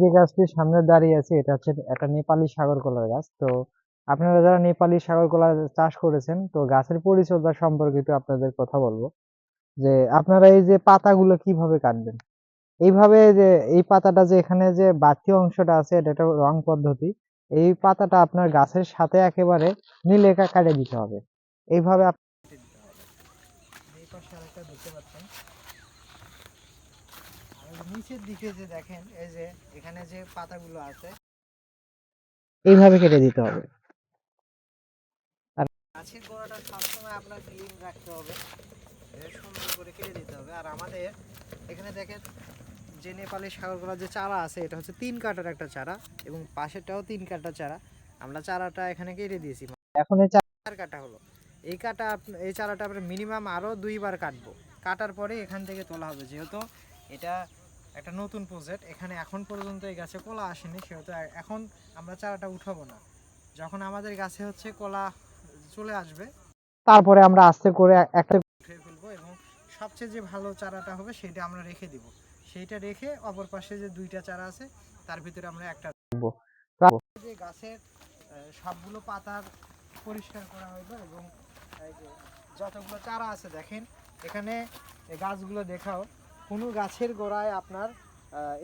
যে গাছটি সামনে দাঁড়িয়ে আছে, এটা হচ্ছে একটা নেপালি সাগর কলার গাছ। তো আপনারা যারা নেপালি সাগর কলা চাষ করেছেন, তো গাছের পরিচর্যা সম্পর্কিত আপনাদের কথা বলব। যে আপনারা এই যে পাতাগুলো কীভাবে কাটবেন? এইভাবে যে এই পাতাটা যে এখানে যে বাড়তি অংশটা আছে, এটা একটা রং পদ্ধতি। এই পাতাটা আপনার গাছের সাথে একেবারে মিলে কাটে দিতে হবে। এইভাবে আপ- এই পাশে আরেকটা দেখতে পাচ্ছেন নিচের দিকে যে দেখেন এই যে এখানে যে পাতাগুলো আছে এইভাবে কেটে দিতে হবে। আর গাছের গোড়াটা সবসময় আপনার ক্লিন রাখতে হবে। সুন্দর করে কেটে দিতে হবে। আর আমাদের এখানে দেখেন যে নেপালি সাগরগুলো যে চারা আছে এটা হচ্ছে তিন কাটার একটা চারা এবং পাশেরটাও তিন কাটা চারা। আমরা চারাটা এখানে কেটে দিয়েছি। এখন এই চার কাটা হলো। এই কাটা এই চারাটা আমরা মিনিমাম আরও দুইবার কাটবো। কাটার পরে এখান থেকে তোলা হবে। যেহেতু এটা একটা নতুন প্রজেক্ট এখানে এখন পর্যন্ত এই গাছে কলা আসেনি সেহেতু এখন আমরা চারাটা উঠাবো না। যখন আমাদের গাছে হচ্ছে কলা চলে আসবে তারপরে আমরা আস্তে করে একটা উঠে ফেলব এবং সবচেয়ে যে ভালো চারাটা হবে সেটা আমরা রেখে দিব। সেইটা রেখে অপর পাশে যে দুইটা চারা আছে তার ভিতরে আমরা একটা দেবো যে গাছের সবগুলো পাতার পরিষ্কার করা হইল এবং যতগুলো চারা আছে দেখেন এখানে গাছগুলো দেখাও কোনো গাছের গোড়ায় আপনার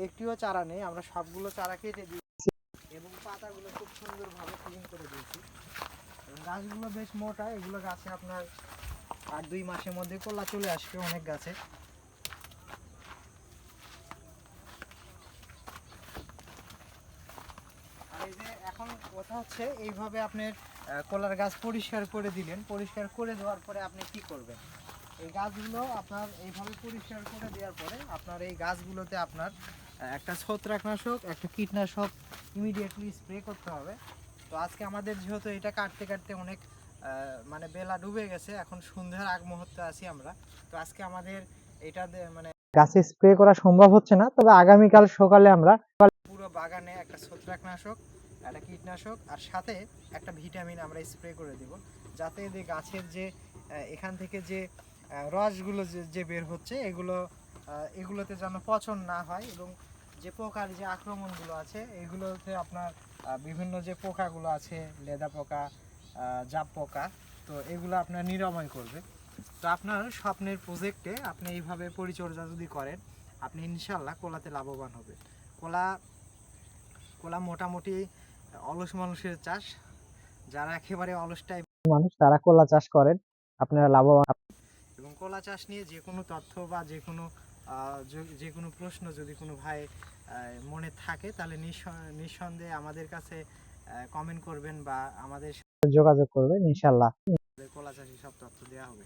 একটিও চারা নেই। আমরা সবগুলো চারা কেটে দিয়েছি এবং পাতাগুলো খুব সুন্দরভাবে ক্লিন করে দিয়েছি। গাছগুলো বেশ মোটা এগুলো গাছে আপনার আর দুই মাসের মধ্যে কলা চলে আসবে অনেক গাছে। এখন কথা হচ্ছে এইভাবে আপনি আহ, কলার গাছ পরিষ্কার করে দিলেন। পরিষ্কার করে দেওয়ার পরে আপনি কি করবেন? এই গাছগুলো আপনার এইভাবে পরিষ্কার করে দেওয়ার পরে আপনার এই গাছগুলোতে আপনার একটা ছত্রাকনাশক একটা কীটনাশক ইমিডিয়েটলি স্প্রে করতে হবে। তো আজকে আমাদের যেহেতু এটা কাটতে কাটতে অনেক মানে বেলা ডুবে গেছে এখন সন্ধ্যার আগ মুহূর্তে আছি আমরা। তো আজকে আমাদের এটা মানে গাছে স্প্রে করা সম্ভব হচ্ছে না তবে আগামীকাল সকালে আমরা পুরো বাগানে একটা ছত্রাকনাশক একটা কীটনাশক আর সাথে একটা ভিটামিন আমরা স্প্রে করে দিব। যাতে যে গাছের যে এখান থেকে যে রসগুলো যে বের হচ্ছে, এগুলো এগুলোতে যেন পচন না হয় এবং যে পোকার যে আক্রমণগুলো আছে, এগুলোতে আপনার বিভিন্ন যে পোকাগুলো আছে, লেদা পোকা জাপ পোকা, তো এগুলো আপনার নিরাময় করবে। তো আপনার স্বপ্নের প্রজেক্টে আপনি এইভাবে পরিচর্যা যদি করেন, আপনি ইনশাল্লাহ কোলাতে লাভবান হবে কোলা কোলা মোটামুটি অলস মানুষের চাষ, যারা একেবারে অলস টাইপ মানুষ, তারা কোলা চাষ করেন, আপনারা লাভবান কলা চাষ নিয়ে যে কোনো তথ্য বা যে কোনো আহ, যে- কোনো প্রশ্ন যদি কোনো ভাই আহ, মনে থাকে তাহলে নিঃস- নিঃসন্দেহে আমাদের কাছে কমেন্ট করবেন বা আমাদের সাথে যোগাযোগ করবেন ইনশাল্লাহ। কলা চাষি সব তথ্য দেওয়া হবে।